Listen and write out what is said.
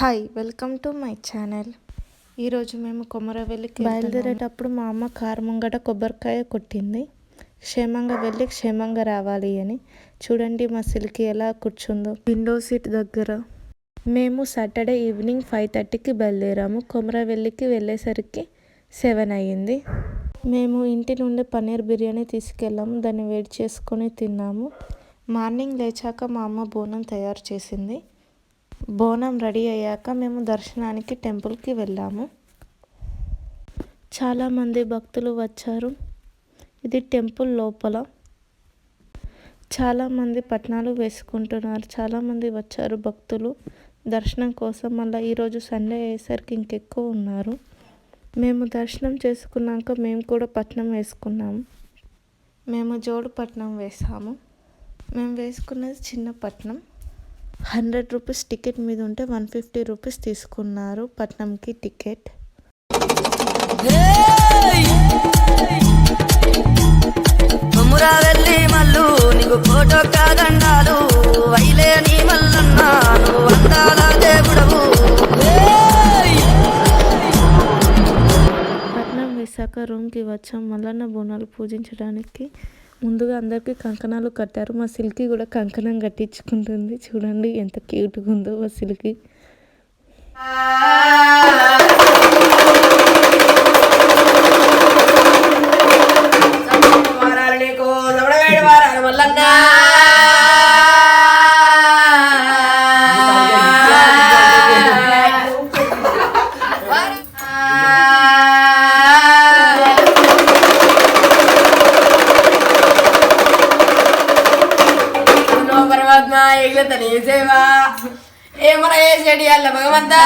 Hi welcome to my channel ఈరోజు మేము కొమరవెల్లికి బయలుదేరేటప్పుడు మా అమ్మ కారు ముంగట కొబ్బరికాయ కొట్టింది. క్షేమంగా వెళ్ళి క్షేమంగా రావాలి అని. చూడండి మా సిల్కి ఎలా కూర్చుందో. విండో సీట్ దగ్గర. మేము సాటర్డే ఈవినింగ్ ఫైవ్ థర్టీకి బయలుదేరాము. కొమరవెల్లికి వెళ్ళేసరికి సెవెన్ అయ్యింది. మేము ఇంటి నుండి పన్నీర్ బిర్యానీ తీసుకెళ్ళాము. దాన్ని వేడి చేసుకొని తిన్నాము. మార్నింగ్ లేచాక మా అమ్మ బోనం తయారు చేసింది. బోనం రెడీ అయ్యాక మేము దర్శనానికి టెంపుల్కి వెళ్ళాము. చాలామంది భక్తులు వచ్చారు. ఇది టెంపుల్ లోపల. చాలామంది పట్నాలు వేసుకుంటున్నారు. చాలామంది వచ్చారు భక్తులు. దర్శనం కోసం మళ్ళీ ఈరోజు సండే అయ్యేసరికి ఇంకెక్కువ ఉన్నారు. మేము దర్శనం చేసుకున్నాక మేము కూడా పట్నం వేసుకున్నాము మేము జోడు పట్నం వేసాము. మేము వేసుకున్నది చిన్న పట్నం. హండ్రెడ్ రూపీస్ టికెట్ మీద ఉంటే వన్ ఫిఫ్టీ రూపీస్ తీసుకున్నారు పట్నంకి టికెట్. వెళ్ళి మల్లు నీకు ఫోటో కాదండాలు వైలే నీ మల్లన్న నువ్వు అందాల దేవుడవు. వేసాక రూమ్కి వచ్చాం మల్లన్న బోనాలు పూజించడానికి. ముందుగా అందరికీ కంకణాలు కట్టారు. మా సిల్కి కూడా కంకణం కట్టించుకుంటుంది. చూడండి ఎంత క్యూట్గా ఉందో మా సిల్కి. పరమాత్మ ఎగులతని చేసేవా? ఏమన్నా చేసేటి అల్ల భగవంతా?